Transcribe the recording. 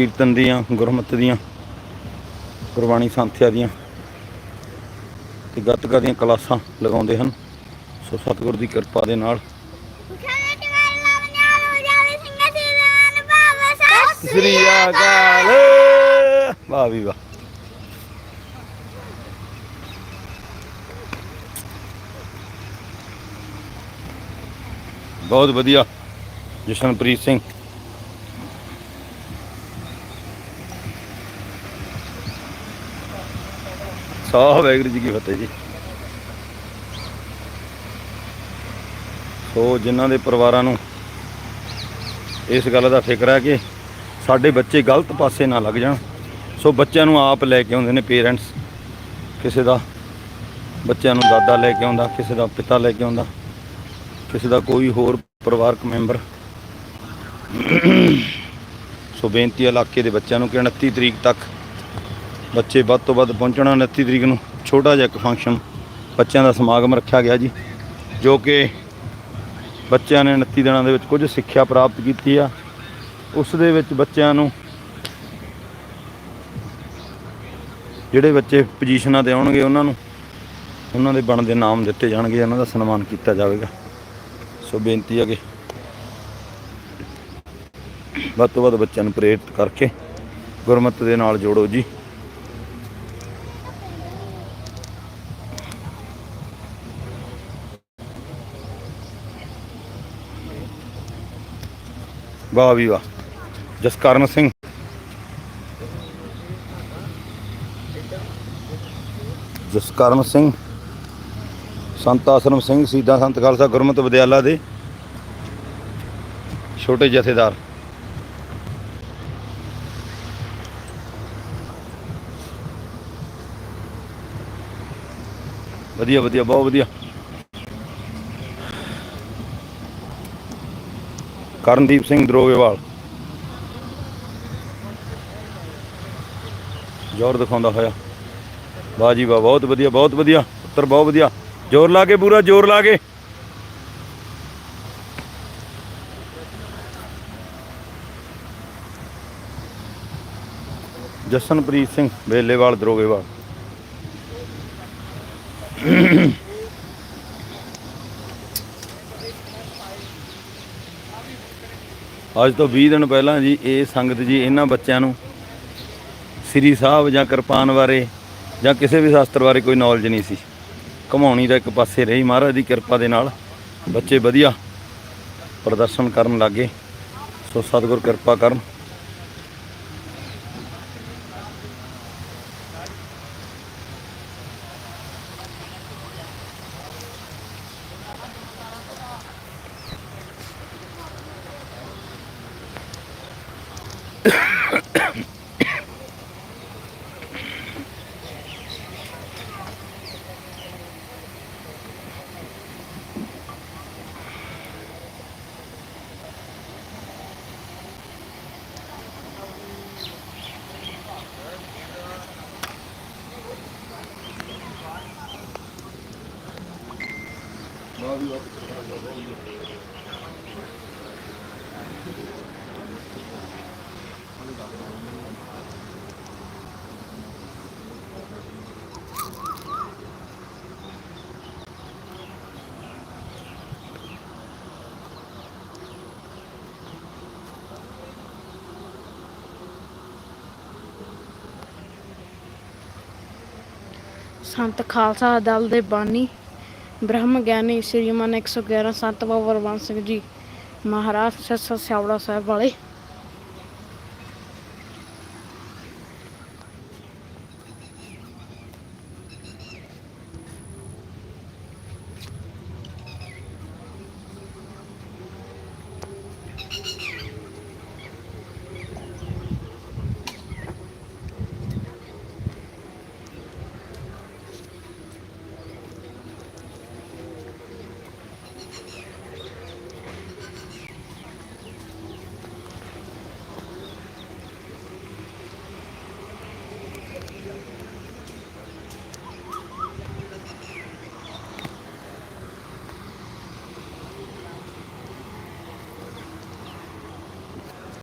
ਕੀਰਤਨ ਦੀਆਂ ਗੁਰਮਤਿ ਦੀਆਂ ਗੁਰਬਾਣੀ ਸੰਥਿਆ ਦੀਆਂ ਤੇ ਗੱਤਕਾ ਦੀਆਂ ਕਲਾਸਾਂ ਲਗਾਉਂਦੇ ਹਨ। ਸੋ ਸਤਿਗੁਰ ਦੀ ਕਿਰਪਾ ਦੇ ਨਾਲ ਸ੍ਰੀ ਅਕਾਲ। ਵਾਹ ਵੀ ਵਾਹ। ਬਹੁਤ ਵਧੀਆ। ਜਸ਼ਨਪ੍ਰੀਤ ਸਿੰਘ ਸਾਹਿਬ ਵਾਹਿਗੁਰੂ ਜੀ ਕੀ ਫਤਿਹ ਜੀ। ਸੋ ਜਿਨ੍ਹਾਂ ਦੇ ਪਰਿਵਾਰਾਂ ਨੂੰ ਇਸ ਗੱਲ ਦਾ ਫਿਕਰ ਹੈ ਕਿ ਸਾਡੇ ਬੱਚੇ ਗਲਤ ਪਾਸੇ ਨਾ ਲੱਗ ਜਾਣ। ਸੋ ਬੱਚਿਆਂ ਨੂੰ ਆਪ ਲੈ ਕੇ ਆਉਂਦੇ ਨੇ ਪੇਰੈਂਟਸ ਕਿਸੇ ਦਾ ਬੱਚਿਆਂ ਨੂੰ ਦਾਦਾ ਲੈ ਕੇ ਆਉਂਦਾ, ਕਿਸੇ ਦਾ ਪਿਤਾ ਲੈ ਕੇ ਆਉਂਦਾ, ਕਿਸੇ ਦਾ ਕੋਈ ਹੋਰ ਪਰਿਵਾਰਕ ਮੈਂਬਰ। ਸੋ ਬੇਨਤੀ ਇਲਾਕੇ ਦੇ ਬੱਚਿਆਂ ਨੂੰ ਕਿ 29 ਤਰੀਕ ਤੱਕ ਬੱਚੇ ਵੱਧ ਤੋਂ ਵੱਧ ਪਹੁੰਚਣਾ 29 ਤਰੀਕ ਨੂੰ, ਛੋਟਾ ਜਿਹਾ ਇੱਕ ਫੰਕਸ਼ਨ ਬੱਚਿਆਂ ਦਾ ਸਮਾਗਮ ਰੱਖਿਆ ਗਿਆ ਜੀ, ਜੋ ਕਿ ਬੱਚਿਆਂ ਨੇ 29 ਦਿਨਾਂ ਦੇ ਵਿੱਚ ਕੁਝ ਸਿੱਖਿਆ ਪ੍ਰਾਪਤ ਕੀਤੀ ਆ। ਉਸ ਦੇ ਵਿੱਚ ਬੱਚਿਆਂ ਨੂੰ ਜਿਹੜੇ ਬੱਚੇ ਪੋਜੀਸ਼ਨਾਂ ਤੇ ਆਉਣਗੇ, ਉਹਨਾਂ ਨੂੰ, ਉਹਨਾਂ ਦੇ ਬਣਦੇ ਨਾਮ ਦਿੱਤੇ ਜਾਣਗੇ, ਉਹਨਾਂ ਦਾ ਸਨਮਾਨ ਕੀਤਾ ਜਾਵੇਗਾ। ਸੋ ਬੇਨਤੀ ਹੈ ਕਿ ਵੱਧ ਤੋਂ ਵੱਧ ਬੱਚਿਆਂ ਨੂੰ ਪ੍ਰੇਰਿਤ ਕਰਕੇ ਗੁਰਮਤਿ ਦੇ ਨਾਲ ਜੋੜੋ ਜੀ। ਵਾਹ ਵੀ ਵਾਹ। ਜਸਕਰਨ ਸਿੰਘ। ਜਸਕਰਨ ਸਿੰਘ। ਸੰਤ ਆਸਰਮ ਸਿੰਘ ਸੀਦਾ ਸੰਤ ਖਾਲਸਾ ਗੁਰਮਤਿ ਵਿਦਿਆਲਾ ਦੇ ਛੋਟੇ ਜਥੇਦਾਰ। ਵਧੀਆ ਵਧੀਆ, ਬਹੁਤ ਵਧੀਆ। ਕਰਨਦੀਪ ਸਿੰਘ ਦਰੋਗੇਵਾਲ। ਜ਼ੋਰ ਦਿਖਾਉਂਦਾ ਹੋਇਆ। ਵਾਹ ਜੀ ਵਾਹ, ਬਹੁਤ ਵਧੀਆ ਬਹੁਤ ਵਧੀਆ, ਪੁੱਤਰ ਬਹੁਤ ਵਧੀਆ। ਜ਼ੋਰ ਲਾ ਕੇ ਪੂਰਾ, ਜ਼ੋਰ ਲਾ ਕੇ। ਜਸਨਪ੍ਰੀਤ ਸਿੰਘ ਵੇਲੇਵਾਲ ਦਰੋਗੇਵਾਲ। ਅੱਜ ਤੋਂ 20 ਦਿਨ ਪਹਿਲਾਂ ਜੀ ਇਹ ਸੰਗਤ ਜੀ ਇਹਨਾਂ ਬੱਚਿਆਂ ਨੂੰ ਸ੍ਰੀ ਸਾਹਿਬ ਜਾਂ ਕਿਰਪਾਨ ਬਾਰੇ ਜਾਂ ਕਿਸੇ ਵੀ ਸ਼ਾਸਤਰ ਬਾਰੇ ਕੋਈ ਨੌਲੇਜ ਨਹੀਂ ਸੀ। ਘਮਾਉਣੀ ਦਾ ਇੱਕ ਪਾਸੇ ਰਹੀ, ਮਹਾਰਾਜ ਦੀ ਕਿਰਪਾ ਦੇ ਨਾਲ ਬੱਚੇ ਵਧੀਆ ਪ੍ਰਦਰਸ਼ਨ ਕਰਨ ਲੱਗੇ। ਸੋ ਸਤਿਗੁਰ ਕਿਰਪਾ ਕਰਨ। ਸੰਤ ਖਾਲਸਾ ਦਲ ਦੇ ਬਾਨੀ ਬ੍ਰਹਮ ਗਿਆਨੀ ਸ਼੍ਰੀਮਾਨ 111 ਸੰਤ ਬਾਬਾ ਰਵਨ ਸਿੰਘ ਜੀ ਮਹਾਰਾਜ ਸੱਸਾ ਸਿਆਵੜਾ ਸਾਹਿਬ ਵਾਲੇ।